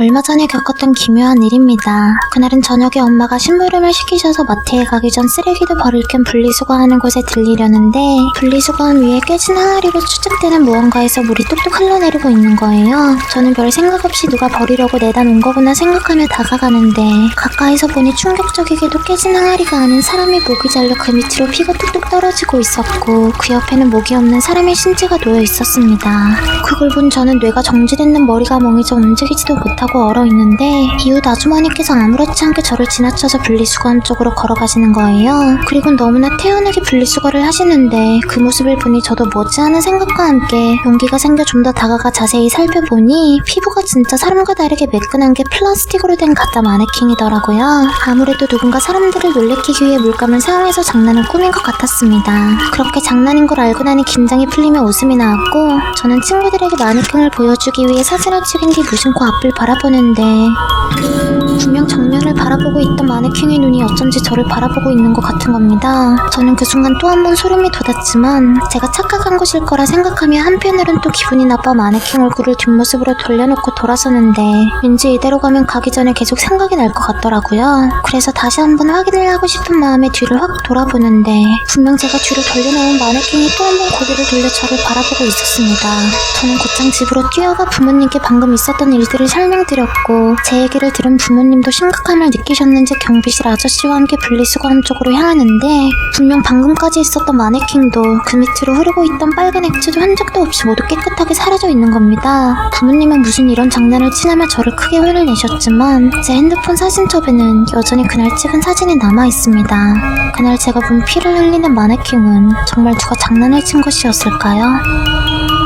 얼마 전에 겪었던 기묘한 일입니다. 그날은 저녁에 엄마가 심부름을 시키셔서 마트에 가기 전 쓰레기도 버릴 겸 분리수거하는 곳에 들리려는데 분리수거함 위에 깨진 항아리로 추측되는 무언가에서 물이 뚝뚝 흘러내리고 있는 거예요. 저는 별 생각 없이 누가 버리려고 내다 놓은 거구나 생각하며 다가가는데 가까이서 보니 충격적이게도 깨진 항아리가 아닌 사람의 목이 잘려 그 밑으로 피가 뚝뚝 떨어지고 있었고 그 옆에는 목이 없는 사람의 신체가 놓여 있었습니다. 그걸 본 저는 뇌가 정지됐는 머리가 멍해져 움직이지도 못하고 얼어 있는데 이웃 아주머니께서 아무렇지 않게 저를 지나쳐서 분리수거함 쪽으로 걸어가시는 거예요. 그리고 너무나 태연하게 분리수거를 하시는데 그 모습을 보니 저도 뭐지하는 생각과 함께 용기가 생겨 좀 더 다가가 자세히 살펴보니 피부가 진짜 사람과 다르게 매끈한 게 플라스틱으로 된 가짜 마네킹이더라고요. 아무래도 누군가 사람들을 놀래키기 위해 물감을 사용해서 장난을 꾸민 것 같았습니다. 그렇게 장난인 걸 알고 나니 긴장이 풀리며 웃음이 나왔고 저는 친구들 에게 마네킹을 보여주기 위해 사진을 찍은 뒤 무심코 앞을 바라보는데 분명 정면을 바라보고 있던 마네킹의 눈이 어쩐지 저를 바라보고 있는 것 같은 겁니다. 저는 그 순간 또 한 번 소름이 돋았지만 제가 착각한 것일 거라 생각하며 한편으론 또 기분이 나빠 마네킹 얼굴을 뒷모습으로 돌려놓고 돌아서는데 왠지 이대로 가면 가기 전에 계속 생각이 날 것 같더라고요. 그래서 다시 한번 확인을 하고 싶은 마음에 뒤를 확 돌아보는데 분명 제가 뒤로 돌려놓은 마네킹이 또 한 번 고개를 돌려 저를 바라보고 있었습니다. 저는 곧장 집으로 뛰어가 부모님께 방금 있었던 일들을 설명드렸고 제 얘기를 들은 부모 님도 심각함을 느끼셨는지 경비실 아저씨와 함께 분리수거함 쪽으로 향하는데 분명 방금까지 있었던 마네킹도 그 밑으로 흐르고 있던 빨간 액체도 흔적도 없이 모두 깨끗하게 사라져 있는 겁니다. 부모님은 무슨 이런 장난을 치냐며 저를 크게 화를 내셨지만 제 핸드폰 사진첩에는 여전히 그날 찍은 사진이 남아 있습니다. 그날 제가 본 피를 흘리는 마네킹은 정말 누가 장난을 친 것이었을까요?